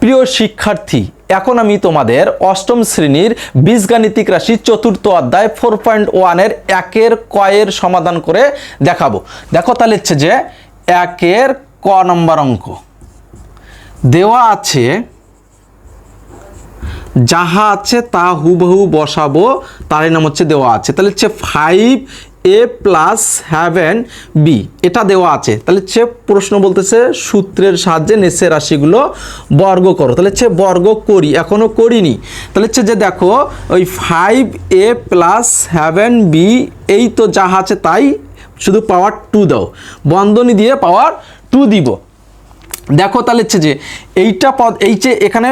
প্রিয় শিক্ষার্থী, এখন আমি তোমাদের অষ্টম শ্রেণির বীজগাণিতিক রাশি চতুর্থ অধ্যায় ফোর পয়েন্ট ওয়ানের একের কয়ের সমাধান করে দেখাবো। দেখো তাহলে হচ্ছে যে একের ক নম্বর অঙ্ক। দেওয়া আছে, যাহা আছে তা হুবহু বসাবো তার নাম হচ্ছে দেওয়া আছে। তাহলে হচ্ছে five A plus seven B এটা দেওয়া আছে। তাহলে সে প্রশ্ন বলতেছে, সূত্রের সাহায্যে নেসের রাশিগুলো বর্গ করো। তাহলে সে বর্গ করি এখনও করিনি। তাহলে হচ্ছে যে দেখো, ওই five A plus seven B এই তো যা আছে তাই, শুধু পাওয়ার টু দাও। বন্ধনী দিয়ে পাওয়ার টু দিব। দেখো তাহলে হচ্ছে যে এইটা পদ, এই যে এখানে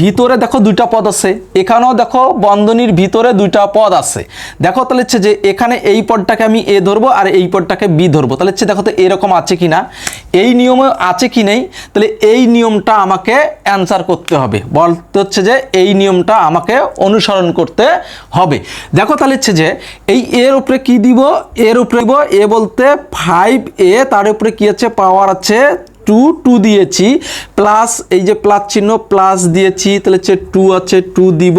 ভিতরে দেখো দুইটা পদ আছে, এখানেও দেখো বন্ধনীর ভিতরে দুইটা পদ আছে। দেখো তাহলে হচ্ছে যে এখানে এই পদটাকে আমি এ ধরবো আর এই পদটাকে বি ধরবো। তাহলে হচ্ছে দেখো তো এরকম আছে কি না এই নিয়মে আছে কি নেই, তাহলে এই নিয়মটা আমাকে অ্যান্সার করতে হবে। বলতে হচ্ছে যে এই নিয়মটা আমাকে অনুসরণ করতে হবে। দেখো তাহলে হচ্ছে যে এই এর উপরে কি দিব, এর উপরে দিব, এ বলতে ফাইভ এ তার উপরে কি আছে পাওয়ার আছে টু টু দিয়েছি প্লাস এই যে প্লাস চিহ্ন প্লাস দিয়েছি, তাহলে হচ্ছে টু আছে টু দিব,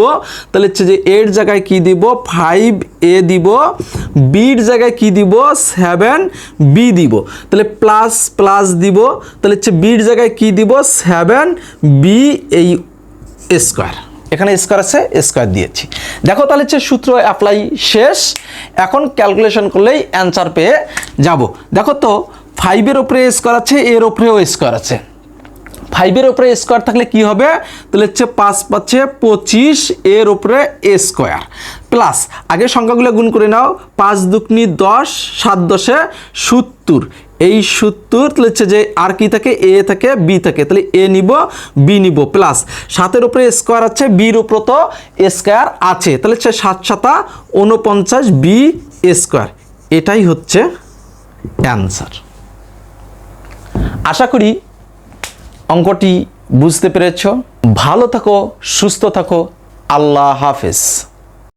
তাহলে হচ্ছে যে এর জায়গায় কি দিব? ফাইভ এ দিব বির জায়গায় কি দিব? সেভেন বি দিব, তাহলে প্লাস প্লাস দিব, তাহলে হচ্ছে বির জায়গায় কি দিব? সেভেন বি এই স্কোয়ার এখানে স্কোয়ার আছে স্কোয়ার দিয়েছি। দেখো তাহলে হচ্ছে সূত্র অ্যাপ্লাই শেষ, এখন ক্যালকুলেশন করলেই অ্যান্সার পেয়ে যাব। দেখো তো ফাইভের ওপরে স্কোয়ার আছে এর ওপরেও স্কোয়ার আছে। ফাইভের ওপরে স্কোয়ার থাকলে কি হবে? তাহলে হচ্ছে পাঁচ পাচ্ছে পঁচিশ এর ওপরে এ স্কোয়ার প্লাস আগে সংখ্যাগুলো গুণ করে নাও, পাঁচ দুকনি দশ, সাত দশে সত্তর। এই সত্তর, তাহলে হচ্ছে যে আর কি থাকে? এ থাকে বি থাকে। তাহলে এ নিব বি নিব। প্লাস সাতের ওপরে স্কোয়ার আছে বির উপর তো স্কোয়ার আছে। তাহলে হচ্ছে সাত সাতা উনপঞ্চাশ বি স্কোয়ার এটাই হচ্ছে অ্যান্সার আশা করি অঙ্কটি বুঝতে পেরেছ। ভালো থাকো সুস্থ থাকো। আল্লাহ হাফেজ।